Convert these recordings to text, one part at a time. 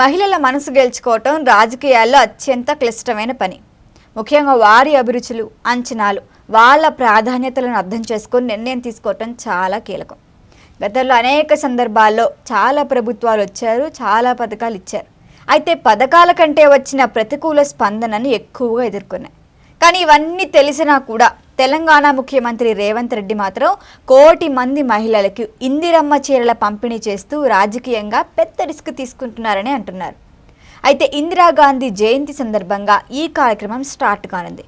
మహిళల మనసు గెలుచుకోవటం రాజకీయాల్లో అత్యంత క్లిష్టమైన పని. ముఖ్యంగా వారి అభిరుచులు అంచనాలు వాళ్ళ ప్రాధాన్యతలను అర్థం చేసుకొని నిర్ణయం తీసుకోవటం చాలా కీలకం. గతంలో అనేక సందర్భాల్లో చాలా ప్రభుత్వాలు వచ్చారు చాలా పథకాలు ఇచ్చారు. అయితే పథకాల కంటే వచ్చిన ప్రతికూల స్పందనను ఎక్కువగా ఎదుర్కొన్నాయి. కానీ ఇవన్నీ తెలిసినా కూడా తెలంగాణ ముఖ్యమంత్రి రేవంత్ రెడ్డి మాత్రం కోటి మంది మహిళలకు ఇందిరమ్మ చీరల పంపిణీ చేస్తూ రాజకీయంగా పెద్ద రిస్క్ తీసుకుంటున్నారని అంటున్నారు. అయితే ఇందిరాగాంధీ జయంతి సందర్భంగా ఈ కార్యక్రమం స్టార్ట్ కానుంది.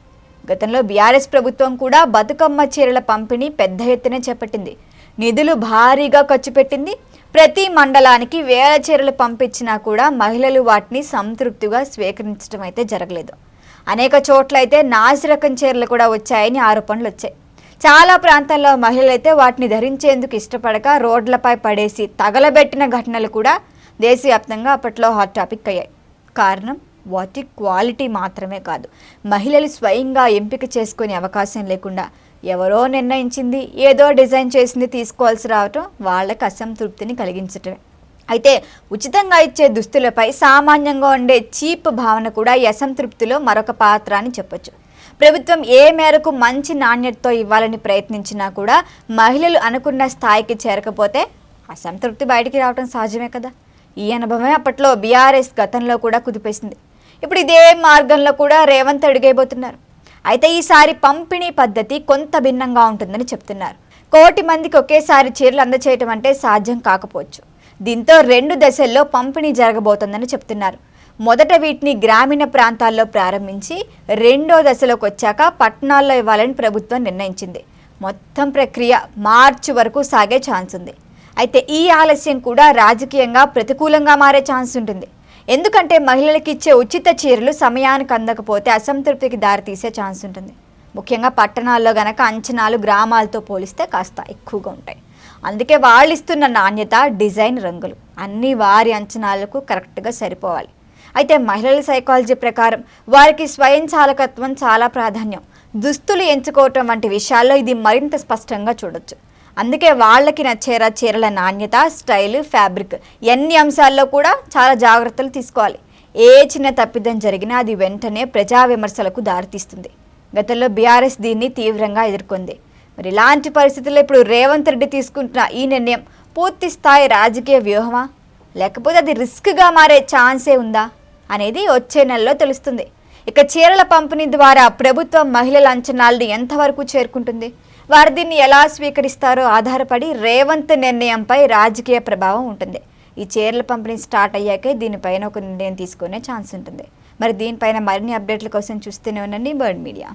గతంలో బీఆర్ఎస్ ప్రభుత్వం కూడా బతుకమ్మ చీరల పంపిణీ పెద్ద ఎత్తున చేపట్టింది. నిధులు భారీగా ఖర్చు పెట్టింది. ప్రతి మండలానికి వేల చీరలు పంపించినా కూడా మహిళలు వాటిని సంతృప్తిగా స్వీకరించడం అయితే జరగలేదు. అనేక చోట్ల అయితే నాసిరకం చీరలు కూడా వచ్చాయని ఆరోపణలు వచ్చాయి చాలా ప్రాంతాల్లో మహిళలు అయితే వాటిని ధరించేందుకు ఇష్టపడక రోడ్లపై పడేసి తగలబెట్టిన ఘటనలు కూడా దేశవ్యాప్తంగా అప్పట్లో హాట్ టాపిక్ అయ్యాయి. కారణం వాటి క్వాలిటీ మాత్రమే కాదు. మహిళలు స్వయంగా ఎంపిక చేసుకునే అవకాశం లేకుండా ఎవరో నిర్ణయించింది ఏదో డిజైన్ చేసింది తీసుకోవాల్సి రావటం వాళ్ళకి అసంతృప్తిని కలిగించటమే. అయితే ఉచితంగా ఇచ్చే దుస్తులపై సామాన్యంగా ఉండే చీప్ భావన కూడా ఈ అసంతృప్తిలో మరొక పాత్ర అని చెప్పొచ్చు. ప్రభుత్వం ఏ మేరకు మంచి నాణ్యతతో ఇవ్వాలని ప్రయత్నించినా కూడా మహిళలు అనుకున్న స్థాయికి చేరకపోతే అసంతృప్తి బయటికి రావడం సహజమే కదా. ఈ అనుభవమే అప్పట్లో బీఆర్ఎస్ గతంలో కూడా కుదిపేసింది. ఇప్పుడు ఇదే మార్గంలో కూడా రేవంత్ అడిగైపోతున్నారు అయితే ఈసారి పంపిణీ పద్ధతి కొంత భిన్నంగా ఉంటుందని చెప్తున్నారు. కోటి మందికి ఒకేసారి చీరలు అందచేయటం అంటే సాధ్యం కాకపోవచ్చు. దీంతో రెండు దశల్లో పంపిణీ జరగబోతోందని చెప్తున్నారు. మొదట వీటిని గ్రామీణ ప్రాంతాల్లో ప్రారంభించి రెండో దశలోకి వచ్చాక పట్టణాల్లో ఇవ్వాలని ప్రభుత్వం నిర్ణయించింది. మొత్తం ప్రక్రియ మార్చి వరకు సాగే ఛాన్స్ ఉంది. అయితే ఈ ఆలస్యం కూడా రాజకీయంగా ప్రతికూలంగా మారే ఛాన్స్ ఉంటుంది. ఎందుకంటే మహిళలకు ఇచ్చే ఉచిత చీరలు సమయానికి అందకపోతే అసంతృప్తికి దారితీసే ఛాన్స్ ఉంటుంది. ముఖ్యంగా పట్టణాల్లో గనక అంచనాలు గ్రామాలతో పోలిస్తే కాస్త ఎక్కువగా ఉంటాయి. అందుకే వాళ్ళు ఇస్తున్న నాణ్యత డిజైన్ రంగులు అన్నీ వారి అంచనాలకు కరెక్ట్గా సరిపోవాలి. అయితే మహిళల సైకాలజీ ప్రకారం వారికి స్వయం చాలకత్వం చాలా ప్రాధాన్యం. దుస్తులు ఎంచుకోవటం వంటి విషయాల్లో ఇది మరింత స్పష్టంగా చూడొచ్చు. అందుకే వాళ్ళకి నచ్చేరా చీరల నాణ్యత స్టైల్ ఫ్యాబ్రిక్ ఎన్ని అంశాల్లో కూడా చాలా జాగ్రత్తలు తీసుకోవాలి. ఏ చిన్న తప్పిదం జరిగినా అది వెంటనే ప్రజా విమర్శలకు దారితీస్తుంది. గతంలో బీఆర్ఎస్ దీన్ని తీవ్రంగా ఎదుర్కొంది. మరి ఇలాంటి పరిస్థితుల్లో ఇప్పుడు రేవంత్ రెడ్డి తీసుకుంటున్న ఈ నిర్ణయం పూర్తి స్థాయి రాజకీయ వ్యూహమా? లేకపోతే అది రిస్క్గా మారే ఛాన్సే ఉందా? అనేది వచ్చే నెలలో తెలుస్తుంది. ఇక చీరల పంపిణీ ద్వారా ప్రభుత్వం మహిళల అంచనాలను ఎంతవరకు చేరుకుంటుంది? వారు దీన్ని ఎలా స్వీకరిస్తారో ఆధారపడి రేవంత్ నిర్ణయంపై రాజకీయ ప్రభావం ఉంటుంది. ఈ చీరల పంపిణీ స్టార్ట్ అయ్యాకే దీనిపైన ఒక నిర్ణయం తీసుకునే ఛాన్స్ ఉంటుంది. మరి దీనిపైన మరిన్ని అప్డేట్ల కోసం చూస్తూనే ఉండండి బర్డ్ మీడియా.